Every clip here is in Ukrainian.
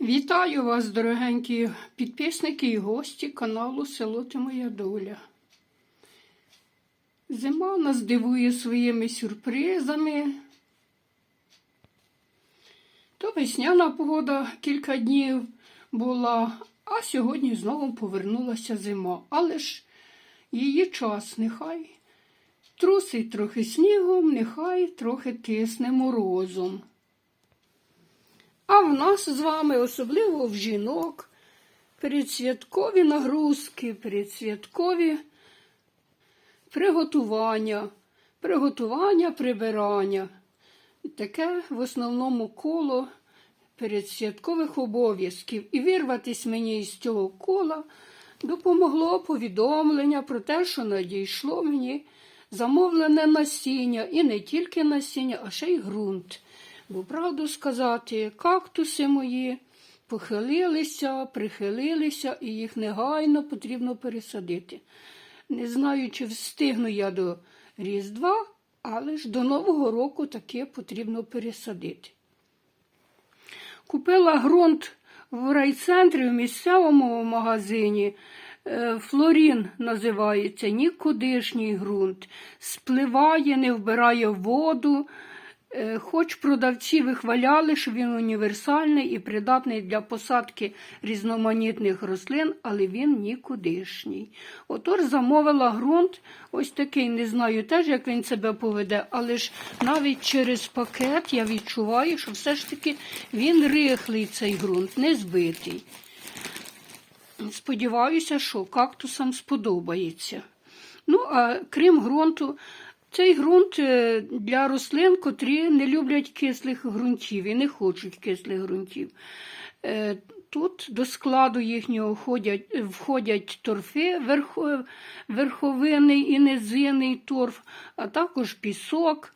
Вітаю вас, дорогенькі підписники і гості каналу Село Ти Моя Доля. Зима нас дивує своїми сюрпризами. То весняна погода кілька днів була, а сьогодні знову повернулася зима. Але ж її час нехай трусить трохи снігом, нехай трохи тисне морозом. А в нас з вами, особливо в жінок, передсвяткові нагрузки, передсвяткові приготування, приготування, прибирання. Таке в основному коло передсвяткових обов'язків. І вирватись мені із цього кола допомогло повідомлення про те, що надійшло мені замовлене насіння, і не тільки насіння, а ще й ґрунт. Бо, правду сказати, кактуси мої похилилися, прихилилися, і їх негайно потрібно пересадити. Не знаю, чи встигну я до Різдва, але ж до Нового року таке потрібно пересадити. Купила ґрунт в райцентрі в місцевому магазині. Е, Флорін називається нікудишній ґрунт. Спливає, не вбирає воду. Е, Хоч продавці вихваляли, що він універсальний і придатний для посадки різноманітних рослин, але він нікудишній. Отож замовила ґрунт, ось такий, не знаю теж, як він себе поведе, але ж навіть через пакет я відчуваю, що все ж таки він рихлий цей ґрунт, не збитий. Сподіваюся, що кактусам сподобається. Ну, а крім ґрунту, цей ґрунт е, для рослин, котрі не люблять кислих ґрунтів і не хочуть кислих ґрунтів. Е, Тут до складу їхнього входять, входять торфи, верхо, верховинний і низинний торф, а також пісок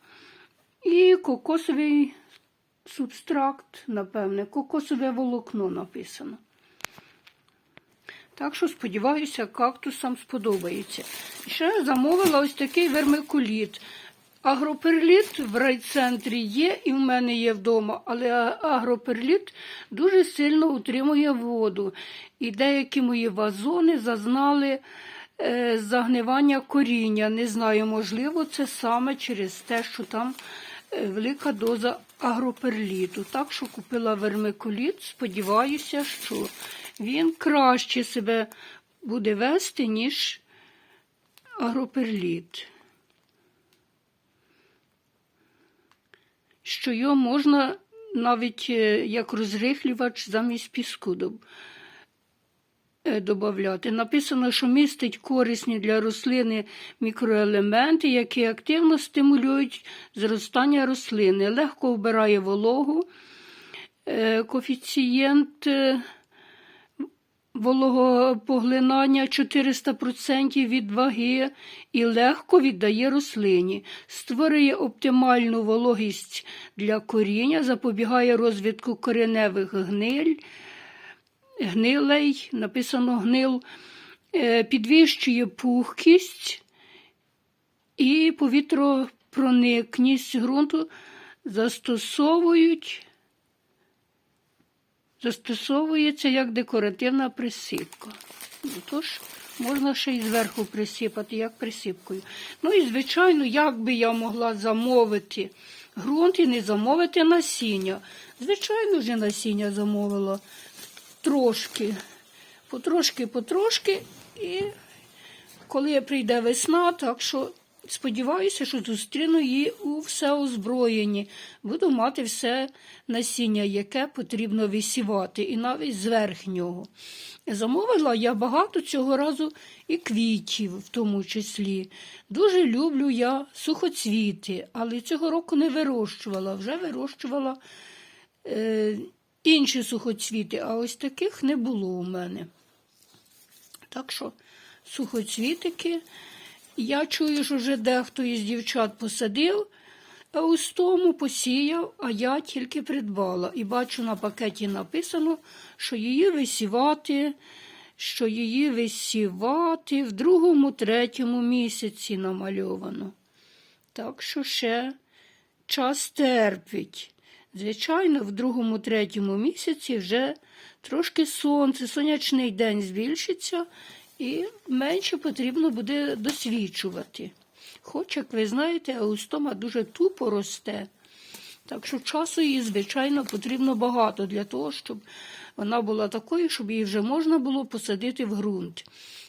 і кокосовий субстракт, напевне, кокосове волокно написано. Так що, сподіваюся, кактусам сподобається. Ще замовила ось такий вермикуліт. Агроперліт в райцентрі є і в мене є вдома, але агроперліт дуже сильно утримує воду. І деякі мої вазони зазнали е, загнивання коріння. Не знаю, можливо, це саме через те, що там е, велика доза агроперліту. Так що купила вермикуліт, сподіваюся, що він краще себе буде вести, ніж агроперліт. Що його можна навіть е, як розрихлювач замість піску додати. Написано, що містить корисні для рослини мікроелементи, які активно стимулюють зростання рослини, легко вбирає вологу, е, коефіцієнт е, вологопоглинання 400% від ваги і легко віддає рослині, створює оптимальну вологість для коріння, запобігає розвитку кореневих гниль, гнилей, написано гнил, е, підвищує пухкість і повітропроникність ґрунту застосовують застосовується як декоративна присипка. Ну, Тож можна ще й зверху присипати, як присипкою. Ну і, звичайно, як би я могла замовити ґрунт і не замовити насіння. Звичайно, вже насіння замовила трошки, потрошки, потрошки, і коли прийде весна, так що Сподіваюся, що зустріну її у всеозброєнні. Буду мати все насіння, яке потрібно висівати, і навіть зверх нього. Замовила я багато цього разу і квітів, в тому числі. Дуже люблю я сухоцвіти, але цього року не вирощувала, вже вирощувала е, інші сухоцвіти, а ось таких не було у мене. Так що сухоцвітики. Я чую, що вже дехто із дівчат посадив, а ось тому посіяв, а я тільки придбала. І бачу, на пакеті написано, що її висівати, що її висівати в другому, третьому місяці намальовано. Так що ще час терпить. Звичайно, в другому, третьому місяці вже трошки сонце, сонячний день збільшиться і менше потрібно буде досвідчувати. Хоч, як ви знаєте, аустома дуже тупо росте. Так що часу їй, звичайно, потрібно багато для того, щоб вона була такою, щоб її вже можна було посадити в ґрунт.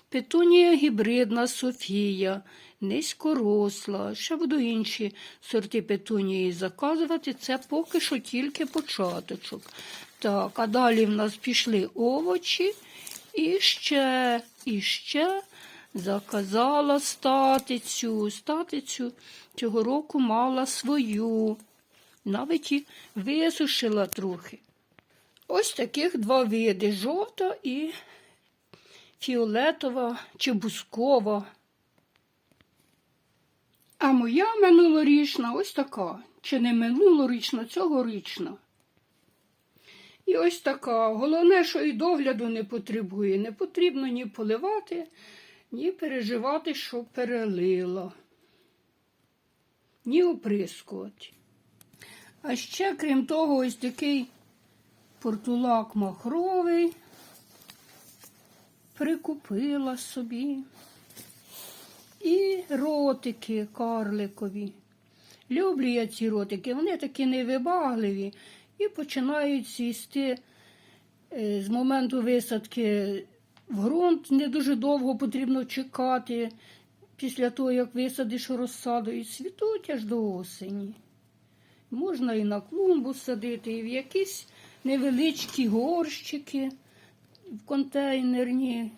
Петунія гібридна Софія, низькоросла. Ще буду інші сорти петунії заказувати. Це поки що тільки початочок. Так, а далі в нас пішли овочі. І ще, і ще заказала статицю. Статицю цього року мала свою. Навіть і висушила трохи. Ось таких два види: жовта і фіолетова чи бускова. А моя минулорічна ось така. Чи не минулорічна, цьогорічна. І ось така. Головне, що і догляду не потребує. Не потрібно ні поливати, ні переживати, що перелила, ні оприскувати. А ще, крім того, ось такий портулак махровий прикупила собі. І ротики карликові. Люблю я ці ротики, вони такі невибагливі і починають сісти е, з моменту висадки в ґрунт. Не дуже довго потрібно чекати після того, як висадиш розсаду, і цвітуть аж до осені. Можна і на клумбу садити, і в якісь невеличкі горщики в контейнерні.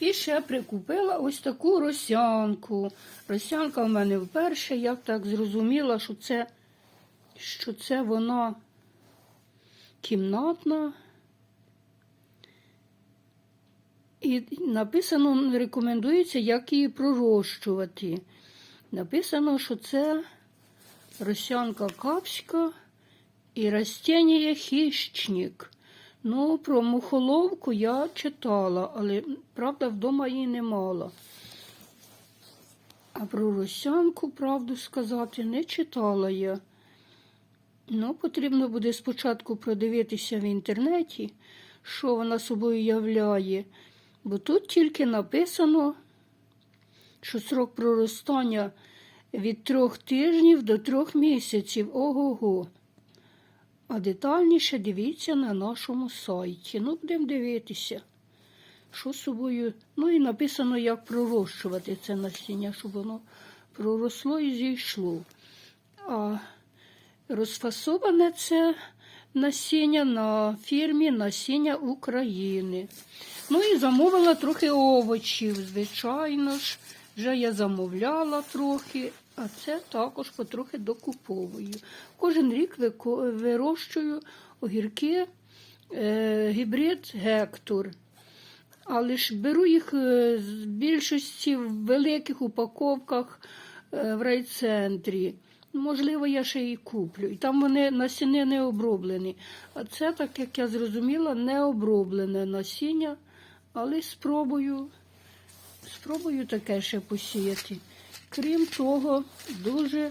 І ще прикупила ось таку росянку. Росянка в мене вперше, я так зрозуміла, що це, що це вона кімнатна. І написано, рекомендується, як її пророщувати. Написано, що це росянка капська і растіння хищник. Ну, про мухоловку я читала, але, правда, вдома її не мала. А про росянку, правду сказати, не читала я. Ну, потрібно буде спочатку продивитися в інтернеті, що вона собою являє, бо тут тільки написано, що срок проростання від трьох тижнів до трьох місяців. Ого-го. А детальніше дивіться на нашому сайті. Ну, будемо дивитися, що собою. Ну і написано, як пророщувати це насіння, щоб воно проросло і зійшло. А розфасоване це насіння на фірмі Насіння України. Ну і замовила трохи овочів, звичайно ж. Вже я замовляла трохи, а це також потрохи докуповую. Кожен рік вирощую огірки е, гібрид Гектор. Але ж беру їх е, з більшості в великих упаковках е, в райцентрі. Можливо, я ще і куплю. І там вони насіни не оброблені. А це, так як я зрозуміла, не оброблене насіння, але спробую. Спробую таке ще посіяти. Крім того, дуже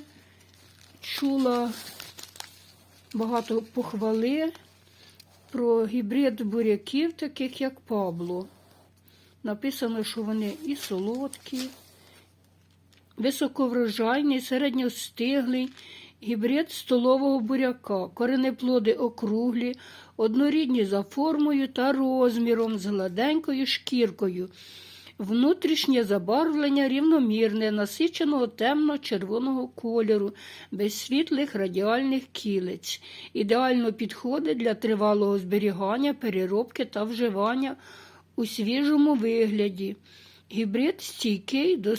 чула багато похвали про гібрид буряків, таких як Пабло. Написано, що вони і солодкі, високоврожайний, середньостиглий, гібрид столового буряка, коренеплоди округлі, однорідні за формою та розміром, з гладенькою шкіркою. Внутрішнє забарвлення рівномірне, насиченого темно-червоного кольору, без світлих радіальних кілець. Ідеально підходить для тривалого зберігання, переробки та вживання у свіжому вигляді. Гібрид стійкий до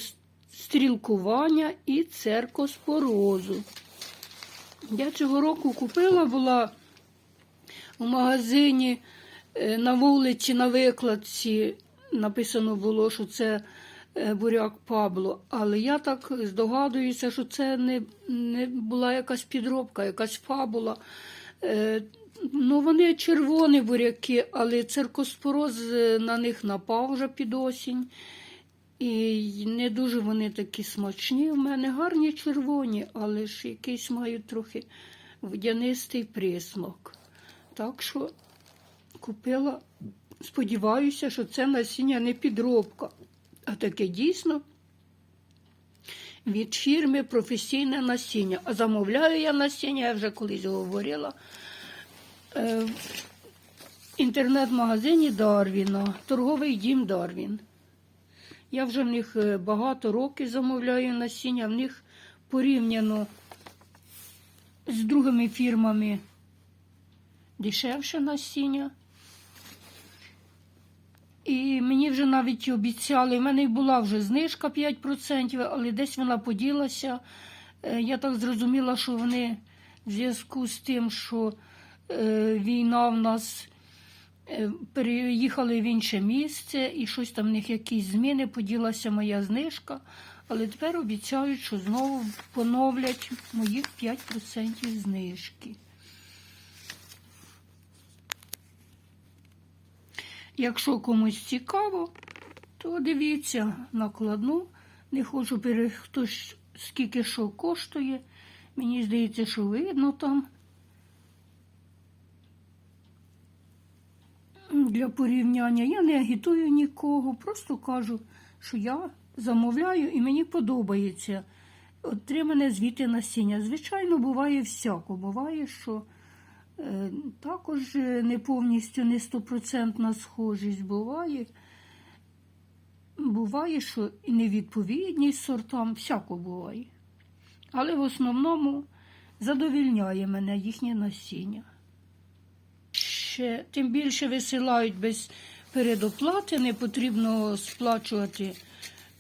стрілкування і церкоспорозу. Я цього року купила була у магазині е, на вулиці на викладці написано було, що це е, буряк Пабло. Але я так здогадуюся, що це не, не була якась підробка, якась фабула. Е, Ну, вони червоні буряки, але циркоспороз е, на них напав вже під осінь. І не дуже вони такі смачні. У мене гарні червоні, але ж якийсь мають трохи водянистий присмак. Так що купила, сподіваюся, що це насіння не підробка, а таке дійсно від фірми професійне насіння. А замовляю я насіння, я вже колись говорила. е, В інтернет-магазині Дарвіна, торговий дім Дарвін. Я вже в них е, багато років замовляю насіння, в них порівняно з другими фірмами дешевше насіння. І мені вже навіть обіцяли, в мене була вже знижка 5%, але десь вона поділася. Е, Я так зрозуміла, що вони в зв'язку з тим, що е, війна в нас е, переїхали в інше місце, і щось там в них якісь зміни, поділася моя знижка. Але тепер обіцяють, що знову поновлять моїх 5% знижки. Якщо комусь цікаво, то дивіться накладну. Не хочу пере... скільки що коштує. Мені здається, що видно там. Для порівняння я не агітую нікого, просто кажу, що я замовляю і мені подобається отримане звідти насіння. Звичайно, буває всяко. Буває, що також е, не повністю не стопроцентна схожість буває. Буває, що і невідповідність сортам, всяко буває. Але в основному задовільняє мене їхнє насіння. Ще, тим більше висилають без передоплати, не потрібно сплачувати е,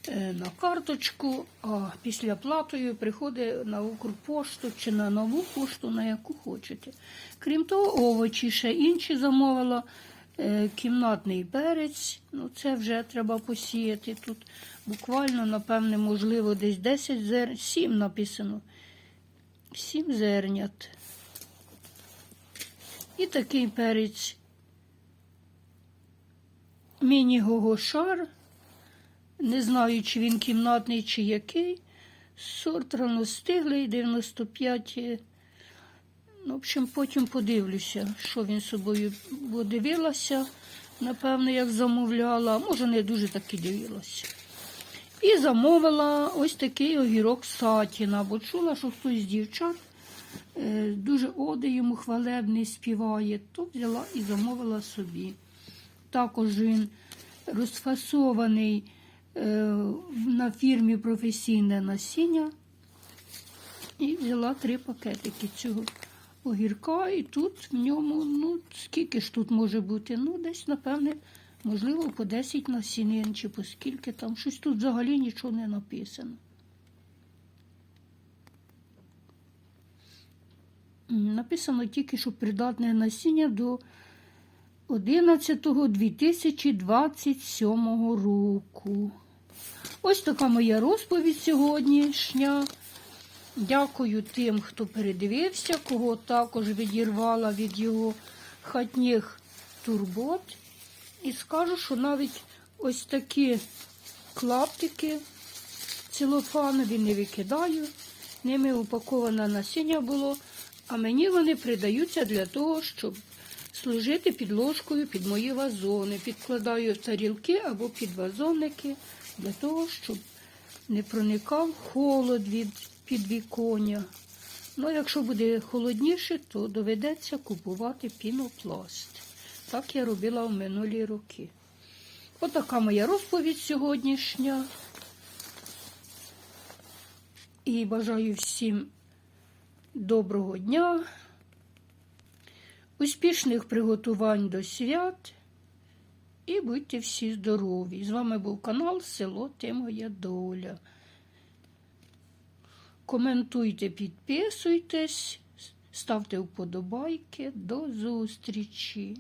на карточку, а після платою приходить на Укрпошту чи на нову пошту, на яку хочете. Крім того, овочі ще інші замовила. Е, Кімнатний перець, ну це вже треба посіяти. Тут буквально, напевне, можливо, десь 10 зерн, 7 написано. 7 зернят. І такий перець міні-гогошар. Не знаю, чи він кімнатний, чи який. Сорт раностиглий, 95. е, Ну, в общем, потім подивлюся, що він собою бо дивилася. Напевно, як замовляла, може, не дуже так і дивилася. І замовила ось такий огірок сатіна, бо чула, що хтось з дівчат е, дуже оди йому хвалебний співає, то взяла і замовила собі. Також він розфасований на фірмі професійне насіння. І взяла три пакетики цього огірка, і тут в ньому, ну, скільки ж тут може бути? Ну, десь, напевне, можливо, по 10 насінин, чи по скільки там. Щось тут взагалі нічого не написано. Написано тільки, що придатне насіння до 11.2027 року. Ось така моя розповідь сьогоднішня. Дякую тим, хто передивився, кого також відірвала від його хатніх турбот. І скажу, що навіть ось такі клаптики целофанові не викидаю. Ними упаковане насіння було, а мені вони придаються для того, щоб служити підложкою під мої вазони. Підкладаю в тарілки або під вазонники для того, щоб не проникав холод від підвіконня. Ну, якщо буде холодніше, то доведеться купувати пінопласт. Так я робила в минулі роки. Отака моя розповідь сьогоднішня. І бажаю всім доброго дня, успішних приготувань до свят. І будьте всі здорові. З вами був канал Село Ти Моя Доля. Коментуйте, підписуйтесь, ставте вподобайки. До зустрічі!